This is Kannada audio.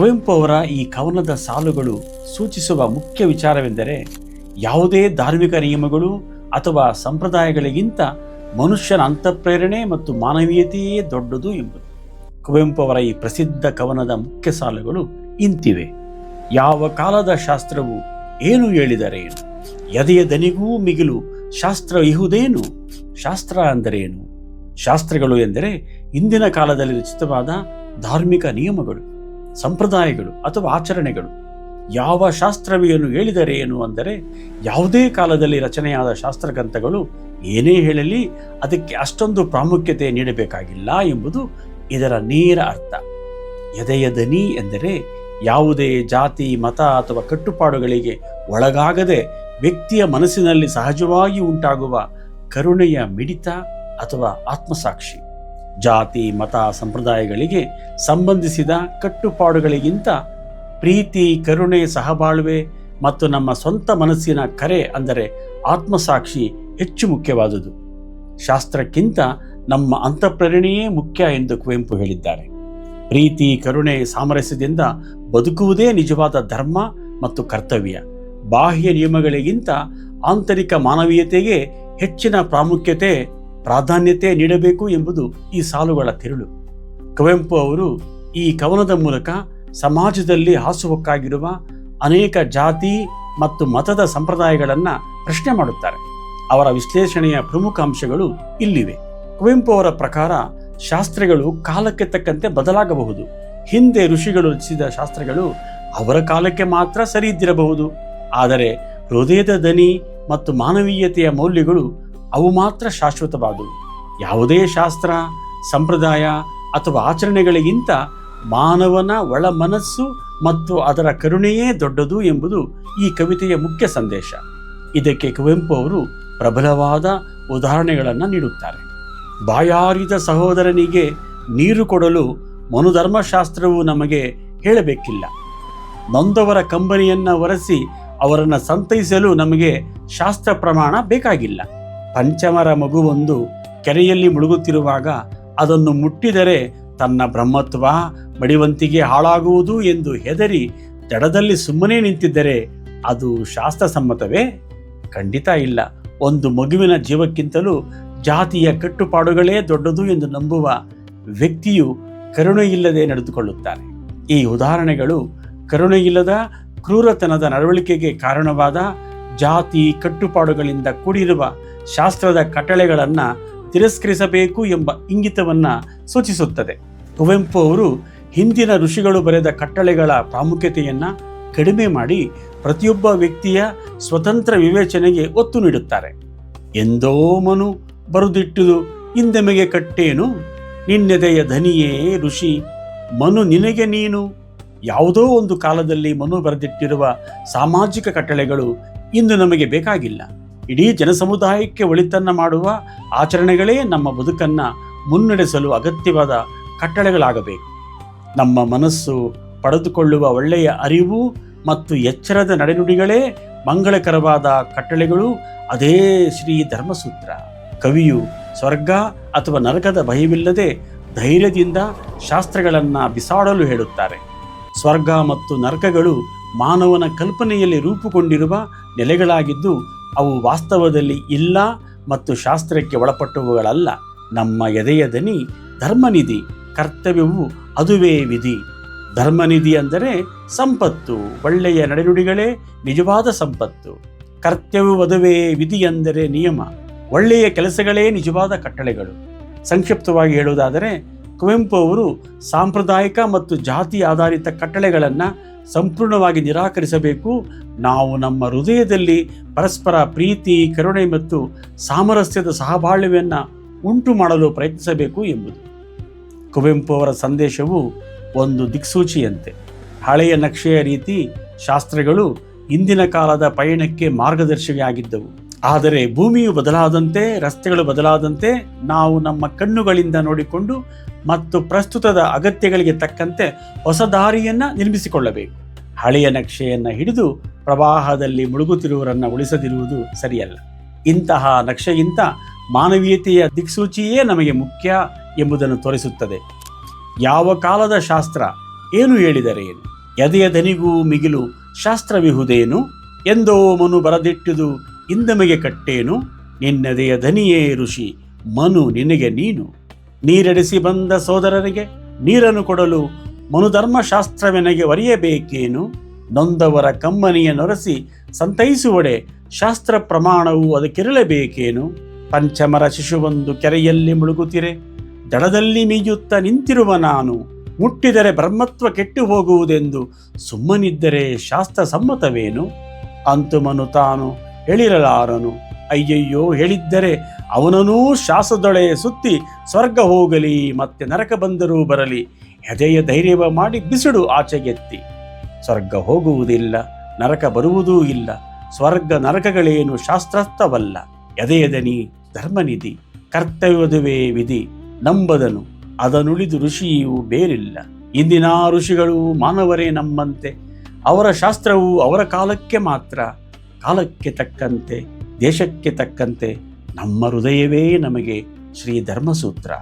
ಕುವೆಂಪು ಅವರ ಈ ಕವನದ ಸಾಲುಗಳು ಸೂಚಿಸುವ ಮುಖ್ಯ ವಿಚಾರವೆಂದರೆ, ಯಾವುದೇ ಧಾರ್ಮಿಕ ನಿಯಮಗಳು ಅಥವಾ ಸಂಪ್ರದಾಯಗಳಿಗಿಂತ ಮನುಷ್ಯನ ಅಂತಃಪ್ರೇರಣೆ ಮತ್ತು ಮಾನವೀಯತೆಯೇ ದೊಡ್ಡದು ಎಂಬುದು. ಕುವೆಂಪು ಅವರ ಈ ಪ್ರಸಿದ್ಧ ಕವನದ ಮುಖ್ಯ ಸಾಲುಗಳು ಇಂತಿವೆ. ಯಾವ ಕಾಲದ ಶಾಸ್ತ್ರವು ಏನು ಹೇಳಿದರೇನು ಎದೆಯ ದನಿಗೂ ಮಿಗಿಲು ಶಾಸ್ತ್ರ ಇಹುದೇನು? ಶಾಸ್ತ್ರ ಅಂದರೇನು? ಶಾಸ್ತ್ರಗಳು ಎಂದರೆ, ಇಂದಿನ ಕಾಲದಲ್ಲಿ ರಚಿತವಾದ ಧಾರ್ಮಿಕ ನಿಯಮಗಳು. ಸಂಪ್ರದಾಯಗಳು ಅಥವಾ ಆಚರಣೆಗಳು ಯಾವ ಶಾಸ್ತ್ರವೇನು ಹೇಳಿದರೇನು ಅಂದರೆ ಯಾವುದೇ ಕಾಲದಲ್ಲಿ ರಚನೆಯಾದ ಶಾಸ್ತ್ರಗ್ರಂಥಗಳು ಏನೇ ಹೇಳಲಿ ಅದಕ್ಕೆ ಅಷ್ಟೊಂದು ಪ್ರಾಮುಖ್ಯತೆ ನೀಡಬೇಕಾಗಿಲ್ಲ ಎಂಬುದು ಇದರ ನೇರ ಅರ್ಥ. ಎದೆಯ ದನಿ ಎಂದರೆ ಯಾವುದೇ ಜಾತಿ, ಮತ ಅಥವಾ ಕಟ್ಟುಪಾಡುಗಳಿಗೆ ಒಳಗಾಗದೆ ವ್ಯಕ್ತಿಯ ಮನಸ್ಸಿನಲ್ಲಿ ಸಹಜವಾಗಿ ಉಂಟಾಗುವ ಕರುಣೆಯ ಮಿಡಿತ ಅಥವಾ ಆತ್ಮಸಾಕ್ಷಿ. ಜಾತಿ, ಮತ, ಸಂಪ್ರದಾಯಗಳಿಗೆ ಸಂಬಂಧಿಸಿದ ಕಟ್ಟುಪಾಡುಗಳಿಗಿಂತ ಪ್ರೀತಿ, ಕರುಣೆ ಸಹಬಾಳ್ವೆ ಮತ್ತು ನಮ್ಮ ಸ್ವಂತ ಮನಸ್ಸಿನ ಕರೆ ಅಂದರೆ ಆತ್ಮಸಾಕ್ಷಿ ಹೆಚ್ಚು ಮುಖ್ಯವಾದುದು. ಶಾಸ್ತ್ರಕ್ಕಿಂತ ನಮ್ಮ ಅಂತಃಪ್ರೇರಣೆಯೇ ಮುಖ್ಯ ಎಂದು ಕುವೆಂಪು ಹೇಳಿದ್ದಾರೆ. ಪ್ರೀತಿ, ಕರುಣೆ, ಸಾಮರಸ್ಯದಿಂದ ಬದುಕುವುದೇ ನಿಜವಾದ ಧರ್ಮ ಮತ್ತು ಕರ್ತವ್ಯ. ಬಾಹ್ಯ ನಿಯಮಗಳಿಗಿಂತ ಆಂತರಿಕ ಮಾನವೀಯತೆಗೆ ಹೆಚ್ಚಿನ ಪ್ರಾಮುಖ್ಯತೆ ಪ್ರಾಧಾನ್ಯತೆ ನೀಡಬೇಕು ಎಂಬುದು ಈ ಸಾಲುಗಳ ತಿರುಳು. ಕುವೆಂಪು ಅವರು ಈ ಕವನದ ಮೂಲಕ ಸಮಾಜದಲ್ಲಿ ಹಾಸುಹೊಕ್ಕಾಗಿರುವ ಅನೇಕ ಜಾತಿ ಮತ್ತು ಮತದ ಸಂಪ್ರದಾಯಗಳನ್ನು ಪ್ರಶ್ನೆ ಮಾಡುತ್ತಾರೆ. ಅವರ ವಿಶ್ಲೇಷಣೆಯ ಪ್ರಮುಖ ಅಂಶಗಳು ಇಲ್ಲಿವೆ. ಕುವೆಂಪು ಅವರ ಪ್ರಕಾರ ಶಾಸ್ತ್ರಗಳು ಕಾಲಕ್ಕೆ ತಕ್ಕಂತೆ ಬದಲಾಗಬಹುದು. ಹಿಂದೆ ಋಷಿಗಳು ರಚಿಸಿದ ಶಾಸ್ತ್ರಗಳು ಅವರ ಕಾಲಕ್ಕೆ ಮಾತ್ರ ಸರಿ ಇದ್ದಿರಬಹುದು ಆದರೆ ಹೃದಯದ ದನಿ ಮತ್ತು ಮಾನವೀಯತೆಯ ಮೌಲ್ಯಗಳು ಅವು ಮಾತ್ರ ಶಾಶ್ವತವಾದವು. ಯಾವುದೇ ಶಾಸ್ತ್ರ, ಸಂಪ್ರದಾಯ ಅಥವಾ ಆಚರಣೆಗಳಿಗಿಂತ ಮಾನವನ ಒಳ ಮನಸ್ಸು ಮತ್ತು ಅದರ ಕರುಣೆಯೇ ದೊಡ್ಡದು ಎಂಬುದು ಈ ಕವಿತೆಯ ಮುಖ್ಯ ಸಂದೇಶ. ಇದಕ್ಕೆ ಕುವೆಂಪು ಅವರು ಪ್ರಬಲವಾದ ಉದಾಹರಣೆಗಳನ್ನು ನೀಡುತ್ತಾರೆ. ಬಾಯಾರಿದ ಸಹೋದರನಿಗೆ ನೀರು ಕೊಡಲು ಮನುಧರ್ಮಶಾಸ್ತ್ರವು ನಮಗೆ ಹೇಳಬೇಕಿಲ್ಲ. ನೊಂದವರ ಕಂಬನಿಯನ್ನು ಒರೆಸಿ ಅವರನ್ನು ಸಂತೈಸಲು ನಮಗೆ ಶಾಸ್ತ್ರ ಪ್ರಮಾಣ ಬೇಕಾಗಿಲ್ಲ. ಪಂಚಮರ ಮಗುವೊಂದು ಕೆರೆಯಲ್ಲಿ ಮುಳುಗುತ್ತಿರುವಾಗ ಅದನ್ನು ಮುಟ್ಟಿದರೆ ತನ್ನ ಬ್ರಹ್ಮತ್ವ ಮಡಿವಂತಿಗೆ ಹಾಳಾಗುವುದು ಎಂದು ಹೆದರಿ ದಡದಲ್ಲಿ ಸುಮ್ಮನೆ ನಿಂತಿದ್ದರೆ ಅದು ಶಾಸ್ತ್ರಸಮ್ಮತವೇ? ಖಂಡಿತ ಇಲ್ಲ. ಒಂದು ಮಗುವಿನ ಜೀವಕ್ಕಿಂತಲೂ ಜಾತಿಯ ಕಟ್ಟುಪಾಡುಗಳೇ ದೊಡ್ಡದು ಎಂದು ನಂಬುವ ವ್ಯಕ್ತಿಯು ಕರುಣೆಯಿಲ್ಲದೆ ನಡೆದುಕೊಳ್ಳುತ್ತಾನೆ. ಈ ಉದಾಹರಣೆಗಳು ಕರುಣೆಯಿಲ್ಲದ ಕ್ರೂರತನದ ನಡವಳಿಕೆಗೆ ಕಾರಣವಾದ ಜಾತಿ ಕಟ್ಟುಪಾಡುಗಳಿಂದ ಕೂಡಿರುವ ಶಾಸ್ತ್ರದ ಕಟ್ಟಳೆಗಳನ್ನು ತಿರಸ್ಕರಿಸಬೇಕು ಎಂಬ ಇಂಗಿತವನ್ನು ಸೂಚಿಸುತ್ತದೆ. ಕುವೆಂಪು ಅವರು ಹಿಂದಿನ ಋಷಿಗಳು ಬರೆದ ಕಟ್ಟಳೆಗಳ ಪ್ರಾಮುಖ್ಯತೆಯನ್ನು ಕಡಿಮೆ ಮಾಡಿ ಪ್ರತಿಯೊಬ್ಬ ವ್ಯಕ್ತಿಯ ಸ್ವತಂತ್ರ ವಿವೇಚನೆಗೆ ಒತ್ತು ನೀಡುತ್ತಾರೆ. ಎಂದೋ ಮನು ಬರುದಿಟ್ಟುದು ಹಿಂದೆಮೆಗೆ ಕಟ್ಟೇನು? ನಿನ್ನೆದೆಯ ಧನಿಯೇ ಋಷಿ, ಮನು ನಿನಗೆ ನೀನು? ಯಾವುದೋ ಒಂದು ಕಾಲದಲ್ಲಿ ಮನು ಬರೆದಿಟ್ಟಿರುವ ಸಾಮಾಜಿಕ ಕಟ್ಟಳೆಗಳು ಇಂದು ನಮಗೆ ಬೇಕಾಗಿಲ್ಲ. ಇಡೀ ಜನಸಮುದಾಯಕ್ಕೆ ಒಳಿತನ್ನ ಮಾಡುವ ಆಚರಣೆಗಳೇ ನಮ್ಮ ಬದುಕನ್ನು ಮುನ್ನಡೆಸಲು ಅಗತ್ಯವಾದ ಕಟ್ಟಳೆಗಳಾಗಬೇಕು. ನಮ್ಮ ಮನಸ್ಸು ಪಡೆದುಕೊಳ್ಳುವ ಒಳ್ಳೆಯ ಅರಿವು ಮತ್ತು ಎಚ್ಚರದ ನಡೆನುಡಿಗಳೇ ಮಂಗಳಕರವಾದ ಕಟ್ಟಳೆಗಳು. ಅದೇ ಶ್ರೀ ಧರ್ಮಸೂತ್ರ. ಕವಿಯು ಸ್ವರ್ಗ ಅಥವಾ ನರಕದ ಭಯವಿಲ್ಲದೆ ಧೈರ್ಯದಿಂದ ಶಾಸ್ತ್ರಗಳನ್ನು ಬಿಸಾಡಲು ಹೇಳುತ್ತಾರೆ. ಸ್ವರ್ಗ ಮತ್ತು ನರಕಗಳು ಮಾನವನ ಕಲ್ಪನೆಯಲ್ಲಿ ರೂಪುಗೊಂಡಿರುವ ನೆಲೆಗಳಾಗಿದ್ದು, ಅವು ವಾಸ್ತವದಲ್ಲಿ ಇಲ್ಲ ಮತ್ತು ಶಾಸ್ತ್ರಕ್ಕೆ ಒಳಪಟ್ಟವುಗಳಲ್ಲ. ನಮ್ಮ ಎದೆಯ ದನಿ ಧರ್ಮನಿಧಿ, ಕರ್ತವ್ಯವು ಅದುವೇ ವಿಧಿ. ಧರ್ಮನಿಧಿ ಅಂದರೆ ಸಂಪತ್ತು, ಒಳ್ಳೆಯ ನಡೆನುಡಿಗಳೇ ನಿಜವಾದ ಸಂಪತ್ತು. ಕರ್ತವ್ಯವದುವೇ ವಿಧಿ ಎಂದರೆ ನಿಯಮ, ಒಳ್ಳೆಯ ಕೆಲಸಗಳೇ ನಿಜವಾದ ಕಟ್ಟಳೆಗಳು. ಸಂಕ್ಷಿಪ್ತವಾಗಿ ಹೇಳುವುದಾದರೆ ಕುವೆಂಪು ಅವರು ಸಾಂಪ್ರದಾಯಿಕ ಮತ್ತು ಜಾತಿ ಆಧಾರಿತ ಕಟ್ಟಳೆಗಳನ್ನು ಸಂಪೂರ್ಣವಾಗಿ ನಿರಾಕರಿಸಬೇಕು. ನಾವು ನಮ್ಮ ಹೃದಯದಲ್ಲಿ ಪರಸ್ಪರ ಪ್ರೀತಿ, ಕರುಣೆ ಮತ್ತು ಸಾಮರಸ್ಯದ ಸಹಬಾಳ್ವೆಯನ್ನು ಉಂಟು ಮಾಡಲು ಪ್ರಯತ್ನಿಸಬೇಕು ಎಂಬುದು. ಕುವೆಂಪು ಅವರ ಸಂದೇಶವು ಒಂದು ದಿಕ್ಸೂಚಿಯಂತೆ. ಹಳೆಯ ನಕ್ಷೆಯ ರೀತಿ ಶಾಸ್ತ್ರಗಳು ಇಂದಿನ ಕಾಲದ ಪಯಣಕ್ಕೆ ಮಾರ್ಗದರ್ಶಿಯಾಗಿದ್ದವು. ಆದರೆ ಭೂಮಿಯು ಬದಲಾದಂತೆ, ರಸ್ತೆಗಳು ಬದಲಾದಂತೆ ನಾವು ನಮ್ಮ ಕಣ್ಣುಗಳಿಂದ ನೋಡಿಕೊಂಡು ಮತ್ತು ಪ್ರಸ್ತುತದ ಅಗತ್ಯಗಳಿಗೆ ತಕ್ಕಂತೆ ಹೊಸ ದಾರಿಯನ್ನು ನಿರ್ಮಿಸಿಕೊಳ್ಳಬೇಕು. ಹಳೆಯ ನಕ್ಷೆಯನ್ನು ಹಿಡಿದು ಪ್ರವಾಹದಲ್ಲಿ ಮುಳುಗುತ್ತಿರುವವರನ್ನು ಉಳಿಸದಿರುವುದು ಸರಿಯಲ್ಲ. ಇಂತಹ ನಕ್ಷೆಗಿಂತ ಮಾನವೀಯತೆಯ ದಿಕ್ಸೂಚಿಯೇ ನಮಗೆ ಮುಖ್ಯ ಎಂಬುದನ್ನು ತೋರಿಸುತ್ತದೆ. ಯಾವ ಕಾಲದ ಶಾಸ್ತ್ರ ಏನು ಹೇಳಿದರೇನು ಎದೆಯ ಧನಿಗೂ ಮಿಗಿಲು ಶಾಸ್ತ್ರವಿಹುದೇನು? ಎಂದೋ ಮನು ಬರದಿಟ್ಟುದು ಇಂದಮಗೆ ಕಟ್ಟೇನು? ನಿನ್ನದೆಯ ಧನಿಯೇ ಋಷಿ, ಮನು ನಿನಗೆ ನೀನು? ನೀರೆಡೆಸಿ ಬಂದ ಸೋದರರಿಗೆ ನೀರನ್ನು ಕೊಡಲು ಮನುಧರ್ಮಶಾಸ್ತ್ರವೆನಗೆ ಒರೆಯಬೇಕೇನು ನೊಂದವರ ಕಮ್ಮನಿಯ ನೊರೆಸಿ ಸಂತೈಸುವಡೆ ಶಾಸ್ತ್ರ ಪ್ರಮಾಣವು ಅದಕ್ಕಿರಲೇಬೇಕೇನು? ಪಂಚಮರ ಶಿಶುವೊಂದು ಕೆರೆಯಲ್ಲಿ ಮುಳುಗುತ್ತಿರೆ, ದಡದಲ್ಲಿ ಮೀಯುತ್ತ ನಿಂತಿರುವ ನಾನು, ಮುಟ್ಟಿದರೆ ಬ್ರಹ್ಮತ್ವ ಕೆಟ್ಟು ಹೋಗುವುದೆಂದು ಸುಮ್ಮನಿದ್ದರೆ ಶಾಸ್ತ್ರ ಸಮ್ಮತವೇನು ಅಂತುಮನು ತಾನು ಹೇಳಿರಲಾರನು. ಅಯ್ಯಯ್ಯೋ ಹೇಳಿದ್ದರೆ ಅವನನೂ ಶಾಸದೊಳೆ ಸುತ್ತಿ ಸ್ವರ್ಗ ಹೋಗಲಿ, ಮತ್ತೆ ನರಕ ಬಂದರೂ ಬರಲಿ. ಹೆದೆಯ ಧೈರ್ಯವ ಮಾಡಿ ಬಿಸಿಡು ಆಚೆಗೆತ್ತಿ. ಸ್ವರ್ಗ ಹೋಗುವುದಿಲ್ಲ, ನರಕ ಬರುವುದೂ ಇಲ್ಲ. ಸ್ವರ್ಗ ನರಕಗಳೇನು ಶಾಸ್ತ್ರಸ್ಥವಲ್ಲ. ಎದೆಯದನಿ ಧರ್ಮನಿಧಿ, ಕರ್ತವ್ಯದುವೇ ವಿಧಿ. ನಂಬದನು, ಅದನುಳಿದು ಋಷಿಯು ಬೇರಿಲ್ಲ. ಇಂದಿನ ಋಷಿಗಳು ಮಾನವರೇ ನಮ್ಮಂತೆ. ಅವರ ಶಾಸ್ತ್ರವು ಅವರ ಕಾಲಕ್ಕೆ ಮಾತ್ರ, ಕಾಲಕ್ಕೆ ತಕ್ಕಂತೆ. ದೇಶಕ್ಕೆ ತಕ್ಕಂತೆ ನಮ್ಮ ಹೃದಯವೇ ನಮಗೆ ಶ್ರೀ ಧರ್ಮಸೂತ್ರ